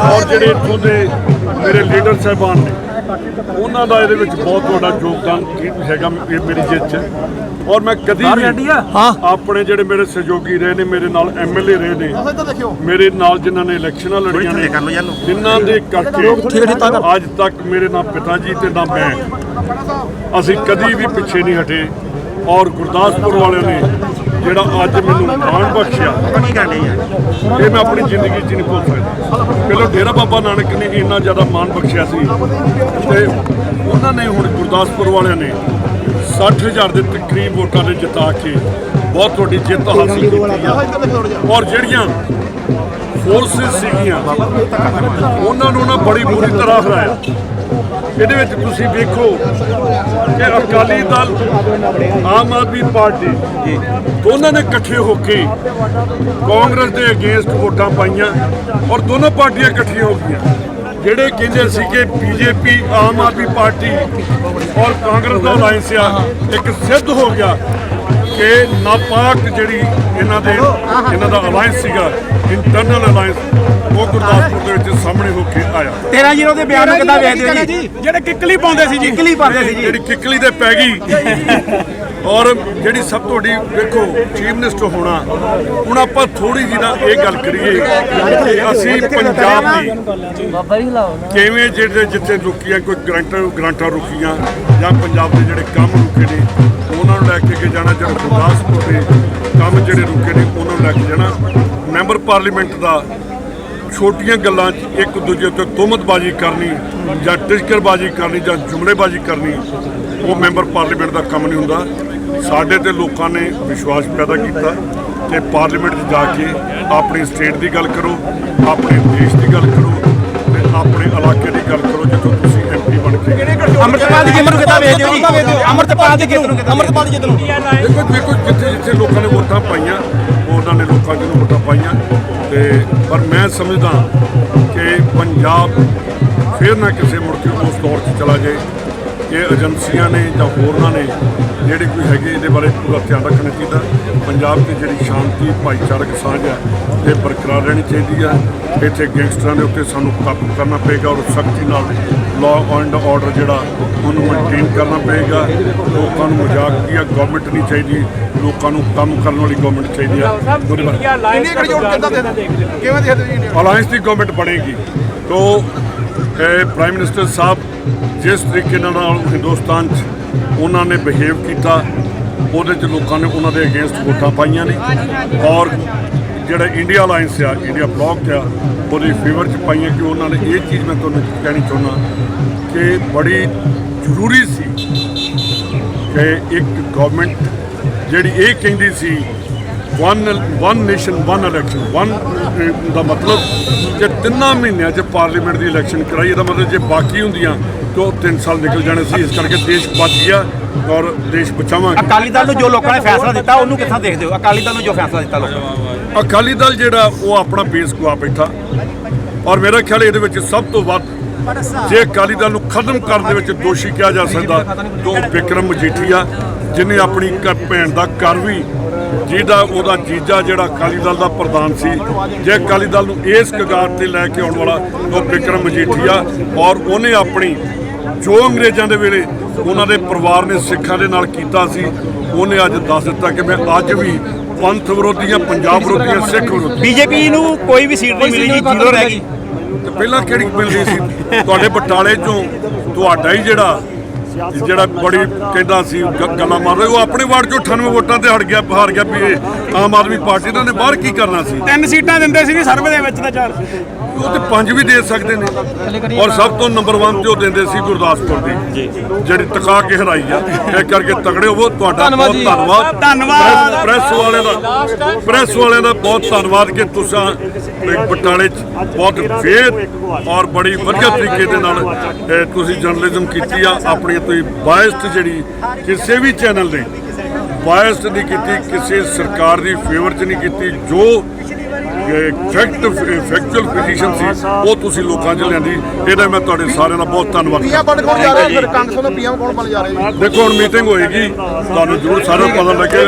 ਔਰ ਜਿਹੜੇ ਇੱਥੋਂ ਦੇ ਮੇਰੇ ਲੀਡਰ ਸਾਹਿਬਾਨ ਨੇ ਉਹਨਾਂ ਦਾ ਇਹਦੇ ਵਿੱਚ ਬਹੁਤ ਵੱਡਾ ਯੋਗਦਾਨ ਕੀ ਹੈਗਾ ਇਹ ਮੇਰੀ ਜਿੱਤ 'ਚ ਔਰ ਮੈਂ ਕਦੀ ਵੀ ਆਪਣੇ ਜਿਹੜੇ ਮੇਰੇ ਸਹਿਯੋਗੀ ਰਹੇ ਨੇ ਮੇਰੇ ਨਾਲ ਐਮਐਲਏ ਰਹੇ ਨੇ ਮੇਰੇ ਨਾਲ ਜਿਨ੍ਹਾਂ ਨੇ ਇਲੈਕਸ਼ਨਾਂ ਲੜੀਆਂ ਨੇ ਜਿਨ੍ਹਾਂ ਦੇ ਕਰਕੇ ਅੱਜ ਤੱਕ ਮੇਰੇ ਨਾ ਪਿਤਾ ਜੀ ਤੇ ਨਾ ਮੈਂ ਅਸੀਂ ਕਦੀ ਵੀ ਪਿੱਛੇ ਨਹੀਂ ਹਟੇ। ਔਰ ਗੁਰਦਾਸਪੁਰ ਵਾਲਿਆਂ ਨੇ ਜਿਹੜਾ ਅੱਜ ਮੈਨੂੰ ਮਾਣ ਬਖਸ਼ਿਆ ਇਹ ਮੈਂ ਆਪਣੀ ਜ਼ਿੰਦਗੀ 'ਚ ਨਹੀਂ ਭੁੱਲ ਸਕਦਾ। ਪਹਿਲਾਂ ਡੇਰਾ ਬਾਬਾ ਨਾਨਕ ਨੇ ਇੰਨਾ ਜ਼ਿਆਦਾ ਮਾਣ ਬਖਸ਼ਿਆ ਸੀ ਤੇ ਉਹਨਾਂ ਨੇ ਹੁਣ ਗੁਰਦਾਸਪੁਰ ਵਾਲਿਆਂ ਨੇ 60000 ਦੇ ਤਕਰੀਬ ਵੋਟਾਂ ਨੇ ਜਿਤਾ ਕੇ ਬਹੁਤ ਵੱਡੀ ਜਿੱਤ ਹਾਸਲ ਕੀਤੀ ਆ। ਔਰ ਜਿਹੜੀਆਂ ਫੋਰਸਸ ਸੀਗੀਆਂ, ਉਹਨਾਂ ਨੂੰ ਨਾ ਬੜੀ ਬੁਰੀ ਤਰ੍ਹਾਂ ਹਰਾਇਆ। ਇਹਦੇ ਵਿੱਚ ਤੁਸੀਂ ਵੇਖੋ ਕਿ ਅਕਾਲੀ ਦਲ ਆਮ ਆਦਮੀ ਪਾਰਟੀ ਦੋਨਾਂ ਨੇ ਇਕੱਠੇ ਹੋ ਕੇ ਕਾਂਗਰਸ ਦੇ ਅਗੇਂਸਟ ਵੋਟਾਂ ਪਾਈਆਂ ਔਰ ਦੋਨੋਂ ਪਾਰਟੀਆਂ ਇਕੱਠੀਆਂ ਹੋ ਗਈਆਂ। ਜਿਹੜੇ ਕਹਿੰਦੇ ਸੀ ਕਿ ਬੀਜੇਪੀ ਆਮ ਆਦਮੀ ਪਾਰਟੀ ਔਰ ਕਾਂਗਰਸ ਦਾ ਅਲਾਈਅੰਸ ਆ ਇੱਕ ਸਿੱਧ ਹੋ ਗਿਆ। ਕਿ ਨਾਪਾਕ ਜਿਹੜੀ ਇਹਨਾਂ ਦੇ ਇਹਨਾਂ ਦਾ ਅਲਾਈਅੰਸ ਸੀਗਾ ਇੰਟਰਨਲ ਅਲਾਈਅੰਸ ਉਹ ਗੁਰਦਾਸਪੁਰ ਦੇ ਵਿੱਚ ਸਾਹਮਣੇ ਹੋ ਕੇ ਆਇਆ। 13 ਜ਼ੀਰੋ ਦੇ ਬਿਆਨ ਨੂੰ ਕਿੱਦਾਂ ਵੇਖਦੇ ਹੋ ਜੀ? ਜਿਹੜੇ ਕਿੱਕਲੀ ਪਾਉਂਦੇ ਸੀ ਜੀ। ਕਿੱਕਲੀ ਪਾਉਂਦੇ ਸੀ ਜੀ। ਜਿਹੜੀ ਕਿੱਕਲੀ ਤੇ ਪੈ ਗਈ। ਔਰ ਜਿਹੜੀ ਸਭ ਤੋਂ ਵੱਡੀ, ਵੇਖੋ ਚੀਫ ਮਿਨਿਸਟਰ ਹੋਣਾ, ਹੁਣ ਆਪਾਂ ਥੋੜੀ ਜਿਹੀ ਨਾ ਇਹ ਗੱਲ ਕਰੀਏ ਕਿ ਅਸੀਂ ਪੰਜਾਬ ਦੀ ਕਿਵੇਂ ਜਿਹੜੇ ਜਿੱਥੇ ਰੁਕੀਆਂ, ਕੋਈ ਗਰੰਟਰ ਗਰੰਟਾਂ ਰੁਕੀਆਂ ਜਾਂ ਪੰਜਾਬ ਦੇ ਜਿਹੜੇ ਕੰਮ ਰੁਕੇ ਨੇ, ਉਹਨਾਂ ਨੂੰ ਲੈ ਕੇ ਅੱਗੇ ਜਾਣਾ ਜਾਂ ਗੁਰਦਾਸਪੁਰ ਦੇ ਕੰਮ ਜਿਹੜੇ ਰੁਕੇ ਨੇ, ਉਹਨਾਂ ਨੂੰ ਲੈ ਕੇ ਜਾਣਾ। ਮੈਂਬਰ ਪਾਰਲੀਮੈਂਟ ਦਾ ਛੋਟੀਆਂ ਗੱਲਾਂ 'ਚ ਇੱਕ ਦੂਜੇ ਉੱਤੇ ਤੁਹਮਤਬਾਜ਼ੀ ਕਰਨੀ ਜਾਂ ਟਿਸ਼ਕਰਬਾਜ਼ੀ ਕਰਨੀ ਜਾਂ ਜੁਮਲੇਬਾਜ਼ੀ ਕਰਨੀ ਉਹ ਮੈਂਬਰ ਪਾਰਲੀਮੈਂਟ ਦਾ ਕੰਮ ਨਹੀਂ ਹੁੰਦਾ। ਸਾਡੇ ਤੇ ਲੋਕਾਂ ਨੇ ਵਿਸ਼ਵਾਸ ਪੈਦਾ ਕੀਤਾ ਕਿ ਪਾਰਲੀਮੈਂਟ 'ਚ ਜਾ ਕੇ ਆਪਣੀ ਸਟੇਟ ਦੀ ਗੱਲ ਕਰੋ ਆਪਣੇ ਦੇਸ਼ ਦੀ ਗੱਲ ਕਰੋ ਤੇ ਆਪਣੇ ਇਲਾਕੇ ਦੀ ਗੱਲ ਕਰੋ ਜਿੱਥੋਂ ਤੁਸੀਂ ਐਮਪੀ ਬਣ ਕੇ ਅੰਮ੍ਰਿਤਪਾਲ ਦੀ ਜਿੱਤ ਨੂੰ ਕਿੱਦਾਂ ਵੇਖਦੇ ਹੋ? ਅੰਮ੍ਰਿਤਪਾਲ ਦੀ ਜਿੱਤ ਨੂੰ ਅੰਮ੍ਰਿਤਪਾਲ ਦੀ ਜਿੱਤ ਨੂੰ ਦੇਖੋ ਦੇਖੋ ਜਿੱਥੇ ਜਿੱਥੇ ਲੋਕਾਂ ਨੇ ਵੋਟਾਂ ਪਾਈਆਂ ਉਹਨਾਂ ਨੇ ਲੋਕਾਂ ਨੂੰ ਵੋਟਾਂ ਪਾਈਆਂ ਤੇ ਪਰ ਮੈਂ ਸਮਝਦਾ ਕਿ ਪੰਜਾਬ ਫਿਰ ਨਾ ਕਿਸੇ ਮੁੜ ਕੇ ਉਸ ਦੌਰ 'ਚ ਚਲਾ ਜਾਏ ਇਹ ਏਜੰਸੀਆਂ ਨੇ ਜਾਂ ਹੋਰਨਾਂ ਨੇ ਜਿਹੜੇ ਕੋਈ ਹੈਗੇ ਇਹਦੇ ਬਾਰੇ ਪੂਰਾ ਧਿਆਨ ਰੱਖਣਾ ਚਾਹੀਦਾ। ਪੰਜਾਬ ਦੀ ਜਿਹੜੀ ਸ਼ਾਂਤੀ, ਭਾਈਚਾਰਕ ਸਾਂਝ ਹੈ ਇਹ ਬਰਕਰਾਰ ਰਹਿਣੀ ਚਾਹੀਦੀ ਹੈ ਇੱਥੇ ਗੈਂਗਸਟਰਾਂ ਦੇ ਉੱਤੇ ਸਾਨੂੰ ਕਾਬੂ ਕਰਨਾ ਪਏਗਾ ਔਰ ਸਖਤੀ ਨਾਲ ਲਾਅ ਐਂਡ ਆਰਡਰ ਜਿਹੜਾ ਉਹਨੂੰ ਮੇਨਟੇਨ ਕਰਨਾ ਪਏਗਾ। ਲੋਕਾਂ ਨੂੰ ਮਜ਼ਾਕ ਦੀ ਗਵਰਨਮੈਂਟ ਨਹੀਂ ਚਾਹੀਦੀ। ਲੋਕਾਂ ਨੂੰ ਕੰਮ ਕਰਨ ਵਾਲੀ ਗਵਰਨਮੈਂਟ ਚਾਹੀਦੀ ਬਾਰੇ ਇੰਡੀਆ ਕਿਹੜੀ ਜੋੜ ਕਿੱਦਾਂ ਦੇ ਕਿਵੇਂ ਦੇਖਦੇ ਹੋ ਜੀ? ਅਲਾਈਅੰਸ ਦੀ ਗਵਰਨਮੈਂਟ ਬਣੇਗੀ। ਤੋ ਇਹ ਪ੍ਰਾਈਮ ਮਿਨਿਸਟਰ ਸਾਹਿਬ ਜਿਸ ਤਰੀਕੇ ਨਾਲ ਹਿੰਦੁਸਤਾਨ 'ਚ ਉਹਨਾਂ ਨੇ ਬਿਹੇਵ ਕੀਤਾ ਉਹਦੇ 'ਚ ਲੋਕਾਂ ਨੇ ਉਹਨਾਂ ਦੇ ਅਗੇਂਸਟ ਵੋਟਾਂ ਪਾਈਆਂ ਨੇ। ਔਰ ਜਿਹੜਾ ਇੰਡੀਆ ਅਲਾਈਅੰਸ ਆ ਇੰਡੀਆ ਬਲੌਕ ਆ ਉਹਦੇ ਫੇਵਰ 'ਚ ਪਾਈਆਂ ਕਿ ਉਹਨਾਂ ਨੇ ਇਹ ਚੀਜ਼ ਮੈਂ ਤੁਹਾਨੂੰ ਕਹਿਣੀ ਚਾਹੁੰਦਾ ਕਿ ਬੜੀ ਜ਼ਰੂਰੀ ਸੀ ਕਿ ਇੱਕ ਗਵਰਨਮੈਂਟ ਜਿਹੜੀ ਇਹ ਕਹਿੰਦੀ ਸੀ one one nation one election one ਦਾ ਮਤਲਬ ਕਿ ਤਿੰਨਾਂ ਮਹੀਨਿਆਂ 'ਚ ਪਾਰਲੀਮੈਂਟ ਦੀ ਇਲੈਕਸ਼ਨ ਕਰਾਈ, ਇਹਦਾ ਮਤਲਬ ਜੇ ਬਾਕੀ ਹੁੰਦੀਆਂ ਤਾਂ ਉਹ 3 ਸਾਲ ਨਿਕਲ ਜਾਣੇ ਸੀ, ਇਸ ਕਰਕੇ ਦੇਸ਼ ਬਚ ਗਿਆ ਔਰ ਦੇਸ਼ ਬਚਾਵਾਂਗੇ। ਅਕਾਲੀ ਦਲ ਨੂੰ ਜੋ ਲੋਕਾਂ ਨੇ ਫੈਸਲਾ ਦਿੱਤਾ, ਉਹਨੂੰ ਕਿੱਥਾਂ ਦੇਖਦੇ ਹੋ? ਅਕਾਲੀ ਦਲ ਨੂੰ ਜੋ ਫੈਸਲਾ ਦਿੱਤਾ ਲੋਕਾਂ ਨੇ? ਅਕਾਲੀ ਦਲ ਜਿਹੜਾ, ਉਹ ਆਪਣਾ ਬੇਸ ਗਵਾ ਬੈਠਾ। ਔਰ ਮੇਰਾ ਖਿਆਲ ਇਹਦੇ ਵਿੱਚ ਸਭ ਤੋਂ ਵੱਧ ਜੇ ਅਕਾਲੀ ਦਲ ਨੂੰ ਖਤਮ ਕਰਨ ਦੇ ਵਿੱਚ ਦੋਸ਼ੀ ਕਿਹਾ ਜਾ ਸਕਦਾ, ਤਾਂ ਉਹ ਵਿਕਰਮ ਮਜੀਠੀਆ, ਜਿਨੇ ਆਪਣੀ ਘਰ ਭੈਣ ਦਾ ਘਰ ਵੀ, ਜਿਹਦਾ ਉਹਦਾ ਜੀਜਾ ਜਿਹੜਾ ਅਕਾਲੀ ਦਲ ਦਾ ਪ੍ਰਧਾਨ ਸੀ, ਜੇ ਅਕਾਲੀ ਦਲ ਨੂੰ ਇਸ ਕਗਾਰ ਤੇ ਲੈ ਕੇ ਆਉਣ ਵਾਲਾ ਉਹ ਵਿਕਰਮ ਮਜੀਠੀਆ, ਔਰ ਉਹਨੇ ਆਪਣੀ ਜੋ ਅੰਗਰੇਜ਼ਾਂ ਦੇ ਵੇਲੇ ਉਹਨਾਂ ਦੇ ਪਰਿਵਾਰ ਨੇ ਸਿੱਖਾਂ ਦੇ ਨਾਲ ਕੀਤਾ ਸੀ, ਉਹਨੇ ਅੱਜ ਦੱਸ ਦਿੱਤਾ ਕਿ ਮੈਂ ਅੱਜ ਵੀ ਪੰਥ ਵਿਰੋਧੀਆਂ ਪੰਜਾਬ ਵਿਰੋਧੀਆਂ ਸਿੱਖ ਵਿਰੋਧੀ ਬੀਜੇਪੀ ਨੂੰ ਕੋਈ ਵੀ ਸੀਟ ਨਹੀਂ ਮਿਲੀ ਜੀ ਜ਼ੀਰੋ ਰਹਿ ਗਈ ਤੇ ਪਹਿਲਾਂ ਕਿਹੜੀ ਮਿਲਦੀ ਸੀ? ਤੁਹਾਡੇ ਬਟਾਲੇ ਚੋਂ ਤੁਹਾਡਾ ਹੀ ਜਿਹੜਾ ਜਿਹੜਾ ਬੜੀ ਕਹਿੰਦਾ ਸੀ ਗੱਲਾਂ ਮਾਰ ਰਿਹਾ ਉਹ ਆਪਣੇ ਵਾਰਡ ਚੋਂ 98 ਵੋਟਾਂ ਤੇ ਹਟ ਗਿਆ ਹਾਰ ਗਿਆ ਵੀ ਇਹ। ਆਮ ਆਦਮੀ ਪਾਰਟੀ ਇਹਨਾਂ ਨੇ ਬਾਹਰ ਕੀ ਕਰਨਾ ਸੀ? ਤਿੰਨ ਸੀਟਾਂ ਦਿੰਦੇ ਸੀ ਵੀ ਸਰਵੇ ਦੇ ਵਿੱਚ ਤਾਂ ਚਾਰ ਉਹ ਤੇ ਪੰਜ ਵੀ ਦੇ ਸਕਦੇ ਨੇ। ਔਰ ਸਭ ਤੋਂ ਨੰਬਰ 1 ਤੇ ਉਹ ਦਿੰਦੇ ਸੀ ਗੁਰਦਾਸਪੁਰ ਦੀ ਜਿਹੜੀ ਟਕਾ ਕੇ ਹਰਾਈ ਆ। ਇਹ ਕਰਕੇ ਤਗੜੇ ਹੋਵੋ ਤੁਹਾਡਾ ਬਹੁਤ ਧੰਨਵਾਦ। ਧੰਨਵਾਦ। ਪ੍ਰੈਸ- ਵਾਲਿਆਂ ਦਾ ਪ੍ਰੈਸ ਵਾਲਿਆਂ ਦਾ ਬਹੁਤ ਧੰਨਵਾਦ ਕਿ ਤੁਸੀਂ ਇੱਕ ਬਟਾਲੇ 'ਚ ਬਹੁਤ ਫੇਰ ਔਰ ਬੜੀ ਵਧੀਆ ਤਰੀਕੇ ਦੇ ਨਾਲ ਤੁਸੀਂ ਜਰਨਲਿਜ਼ਮ ਕੀਤੀ ਆ। ਆਪਣੀ ਤੁਸੀਂ ਬਾਇਸਡ ਜਿਹੜੀ ਕਿਸੇ ਵੀ ਚੈਨਲ ਨੇ ਬਾਇਸਡ ਨਹੀਂ ਕੀਤੀ ਕਿਸੇ ਸਰਕਾਰ ਦੀ ਫੇਵਰ 'ਚ ਨਹੀਂ ਕੀਤੀ ਜੋ ਫੈਕਟ ਫੈਕਚੁਅਲ ਪੋਜੀਸ਼ਨ ਸੀ ਉਹ ਤੁਸੀਂ ਲੋਕਾਂ 'ਚ ਲਿਆਂਦੀ। ਇਹਦਾ ਮੈਂ ਤੁਹਾਡੇ ਸਾਰਿਆਂ ਦਾ ਬਹੁਤ ਧੰਨਵਾਦ ਪੀਐਮ ਬਣ ਕੌਣ ਜਾ ਰਿਹਾ ਫਿਰ ਕਾਂਗਰਸ ਤੋਂ ਪੀਐਮ ਕੌਣ ਬਣ ਜਾ ਰਿਹਾ ਦੇਖੋ ਹੁਣ ਮੀਟਿੰਗ ਹੋਏਗੀ ਤੁਹਾਨੂੰ ਜ਼ਰੂਰ ਸਾਰਾ ਪਤਾ ਲੱਗੇਗਾ।